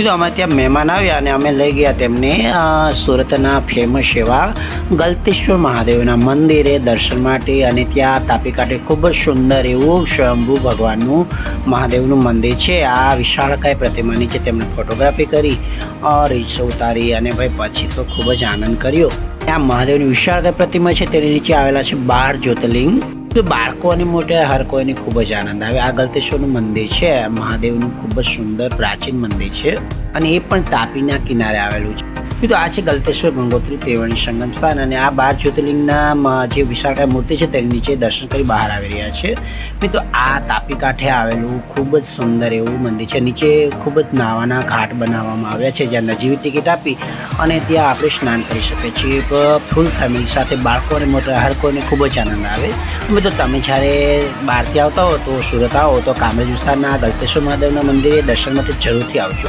કીધું, અમે ત્યાં મહેમાન આવ્યા અને અમે લઈ ગયા તેમને સુરતના ફેમસ એવા ગલતેશ્વર મહાદેવના મંદિરે દર્શન માટે અને ત્યાં તાપી કાંઠે ખૂબ જ સુંદર એવું સ્વયંભૂ ભગવાનનું મહાદેવનું મંદિર છે. આ વિશાળકાય પ્રતિમાની છે તેમણે ફોટોગ્રાફી કરી રીસ ઉતારી અને ભાઈ પછી તો ખૂબ જ આનંદ કર્યો. આ મહાદેવની વિશાળકાય પ્રતિમા છે, તેની નીચે આવેલા છે બાર જ્યોતિર્લિંગ. તો બાળકો અને મોટા હર કોઈને ખૂબ જ આનંદ આવે. આ ગલતેશ્વરનું મંદિર છે. મહાદેવનું ખૂબ જ સુંદર પ્રાચીન મંદિર છે અને એ પણ તાપીના કિનારે આવેલું છે. કીધું આ છે ગલતેશ્વર ગંગોત્રી ત્રિવેણી સંગમ સ્થાન અને આ બાર જ્યોતિર્લિંગના જે વિશાળકાય મૂર્તિ છે તેની નીચે દર્શન કરી બહાર આવી રહ્યા છે. મિત્રો, આ તાપી કાંઠે આવેલું ખૂબ જ સુંદર એવું મંદિર છે. નીચે ખૂબ જ નાવાના ઘાટ બનાવવામાં આવ્યા છે. જ્યાં નજીવી ટિકિટ આપી અને ત્યાં આપણે સ્નાન કરી શકીએ છીએ. ફૂલ ફેમિલી સાથે બાળકો અને મોટા હર કોઈને ખૂબ જ આનંદ આવે. મિત્રો, તમે જ્યારે બહારથી આવતા હો તો સુરત આવો તો કામરેજ વિસ્તારના ગલતેશ્વર મહાદેવના મંદિરે દર્શન માટે જરૂરથી આવજો.